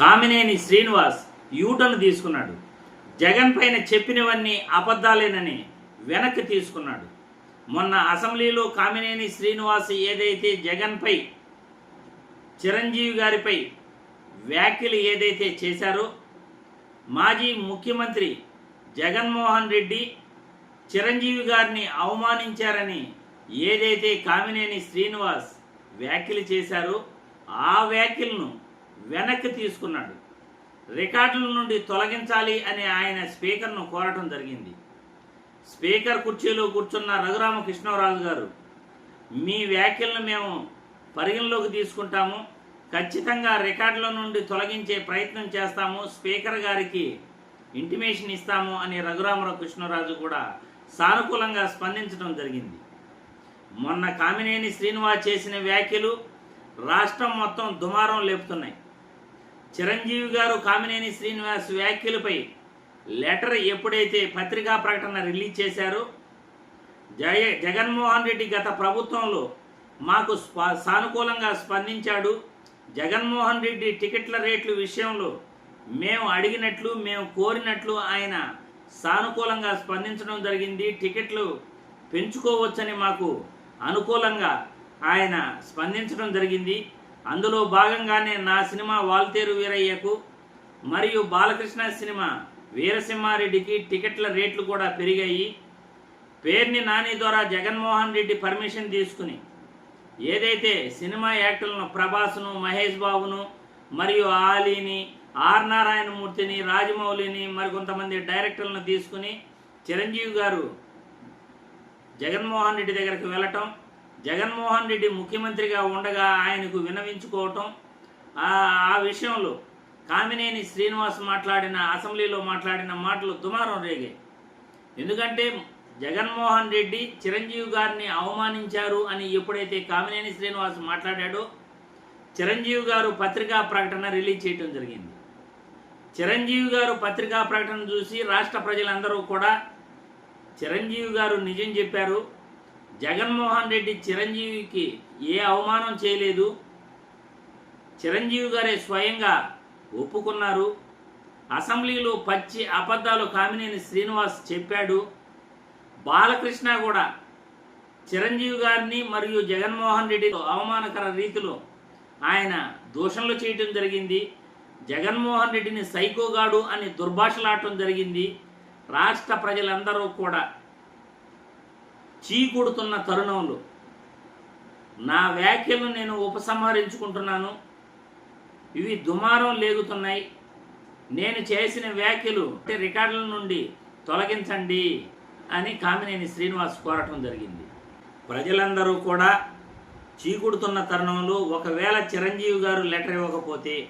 Kamineni Srinivas U turn తీసుకున్నాడు. జగన్ పైన చెప్పినవన్నీ అబద్ధాలేనని వెనక్కి తీసుకున్నాడు. మొన్న అసెంబ్లీలో కామినేని శ్రీనివాస్ ఏదైతే జగన్పై చిరంజీవి గారిపై వ్యాఖ్యలు ఏదైతే చేశారో మాజీ ముఖ్యమంత్రి జగన్మోహన్ రెడ్డి చిరంజీవి గారిని అవమానించారని ఏదైతే కామినేని శ్రీనివాస్ వ్యాఖ్యలు చేశారో ఆ వ్యాఖ్యలను వెనక్కి తీసుకున్నాడు. రికార్డుల నుండి తొలగించాలి అని ఆయన స్పీకర్ను కోరటం జరిగింది. స్పీకర్ కుర్చీలో కూర్చున్న రఘురామకృష్ణరాజు గారు మీ వ్యాఖ్యలను మేము పరిగణలోకి తీసుకుంటాము. ఖచ్చితంగా రికార్డుల నుండి తొలగించే ప్రయత్నం చేస్తాము. స్పీకర్ గారికి ఇంటిమేషన్ ఇస్తాము అని రఘురామరావు కృష్ణరాజు కూడా సానుకూలంగా స్పందించడం జరిగింది. మొన్న కామినేని శ్రీనివాస్ చేసిన వ్యాఖ్యలు రాష్ట్రం మొత్తం దుమారం లేపుతున్నాయి. చిరంజీవి గారు కామినేని శ్రీనివాస్ వ్యాఖ్యలపై లెటర్ ఎప్పుడైతే పత్రికా ప్రకటన రిలీజ్ చేశారో జయ జగన్మోహన్ రెడ్డి గత ప్రభుత్వంలో మాకు స్ప- సానుకూలంగా స్పందించాడు. జగన్మోహన్ రెడ్డి టికెట్ల రేట్ల విషయంలో మేము అడిగినట్లు మేము కోరినట్లు ఆయన సానుకూలంగా స్పందించడం జరిగింది. టికెట్లు పెంచుకోవచ్చని మాకు అనుకూలంగా ఆయన స్పందించడం జరిగింది. అందులో భాగంగానే నా సినిమా వాల్తేరు వీరయ్యకు మరియు బాలకృష్ణ సినిమా వీరసింహారెడ్డికి టికెట్ల రేట్లు కూడా పెరిగాయి. పేర్ని నాని ద్వారా జగన్మోహన్ రెడ్డి పర్మిషన్ తీసుకుని ఏదైతే సినిమా యాక్టర్లను ప్రభాస్ను మహేష్ బాబును మరియు ఆలీని ఆర్ నారాయణమూర్తిని రాజమౌళిని మరికొంతమంది డైరెక్టర్లను తీసుకుని చిరంజీవి గారు జగన్మోహన్ రెడ్డి దగ్గరికి వెళ్ళటం జగన్మోహన్ రెడ్డి ముఖ్యమంత్రిగా ఉండగా ఆయనకు వినవించుకోవటం ఆ ఆ విషయంలో కామినేని శ్రీనివాస్ మాట్లాడిన అసెంబ్లీలో మాట్లాడిన మాటలు దుమారం రేగాయి ఎందుకంటే జగన్మోహన్ రెడ్డి చిరంజీవి గారిని అవమానించారు అని ఎప్పుడైతే కామినేని శ్రీనివాస్ మాట్లాడాడో చిరంజీవి గారు పత్రికా ప్రకటన రిలీజ్ చేయడం జరిగింది. చిరంజీవి గారు పత్రికా ప్రకటన చూసి రాష్ట్ర ప్రజలందరూ కూడా చిరంజీవి గారు నిజం చెప్పారు జగన్మోహన్ రెడ్డి చిరంజీవికి ఏ అవమానం చేయలేదు. చిరంజీవి గారే స్వయంగా ఒప్పుకున్నారు. అసెంబ్లీలో పచ్చి అబద్ధాలు కామినేని శ్రీనివాస్ చెప్పాడు. బాలకృష్ణ కూడా చిరంజీవి గారిని మరియు జగన్మోహన్ రెడ్డి అవమానకర రీతిలో ఆయన దూషణలు చేయటం జరిగింది. జగన్మోహన్ రెడ్డిని సైకోగాడు అని దుర్భాషలాడటం జరిగింది. రాష్ట్ర ప్రజలందరూ కూడా చీకొడుతున్న తరుణంలో నా వ్యాఖ్యలను నేను ఉపసంహరించుకుంటున్నాను. ఇవి దుమారం లేగుతున్నాయి. నేను చేసిన వ్యాఖ్యలు రికార్డుల నుండి తొలగించండి అని కామినేని శ్రీనివాస్ కోరటం జరిగింది. ప్రజలందరూ కూడా చీకుడుతున్న తరుణంలో ఒకవేళ చిరంజీవి గారు లెటర్ ఇవ్వకపోతే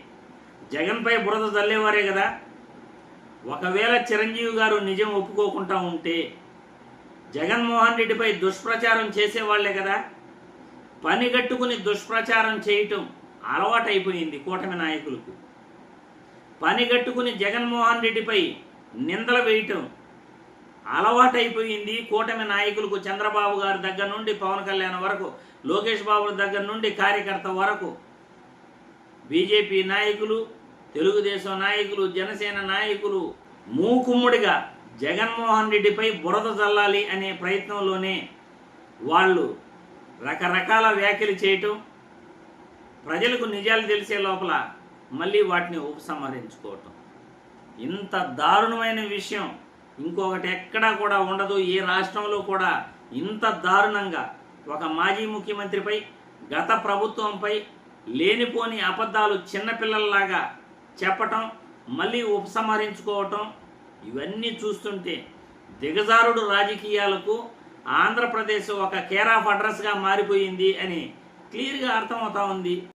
జగన్పై బురద చల్లేవారే కదా. ఒకవేళ చిరంజీవి గారు నిజం ఒప్పుకోకుండా ఉంటే జగన్మోహన్ రెడ్డిపై దుష్ప్రచారం చేసేవాళ్ళే కదా. పని కట్టుకుని దుష్ప్రచారం చేయటం అలవాటైపోయింది కూటమి నాయకులకు. పని కట్టుకుని జగన్మోహన్ రెడ్డిపై నిందలు వేయటం అలవాటైపోయింది కూటమి నాయకులకు చంద్రబాబు గారి దగ్గర నుండి పవన్ కళ్యాణ్ వరకు లోకేష్ బాబు దగ్గర నుండి కార్యకర్త వరకు బీజేపీ నాయకులు తెలుగుదేశం నాయకులు జనసేన నాయకులు మూకుమ్ముడిగా జగన్మోహన్ రెడ్డిపై బురద చల్లాలి అనే ప్రయత్నంలోనే వాళ్ళు రకరకాల వ్యాఖ్యలు చేయటం ప్రజలకు నిజాలు తెలిసే లోపల మళ్ళీ వాటిని ఉపసంహరించుకోవటం. ఇంత దారుణమైన విషయం ఇంకొకటి ఎక్కడా కూడా ఉండదు. ఏ రాష్ట్రంలో కూడా ఇంత దారుణంగా ఒక మాజీ ముఖ్యమంత్రిపై గత ప్రభుత్వంపై లేనిపోని అబద్ధాలు చిన్నపిల్లల్లాగా చెప్పటం మళ్ళీ ఉపసంహరించుకోవటం ఇవన్నీ చూస్తుంటే దిగజారుడు రాజకీయాలకు ఆంధ్రప్రదేశ్ ఒక కేర్ ఆఫ్ అడ్రస్గా మారిపోయింది అని క్లియర్గా అర్థమవుతా ఉంది.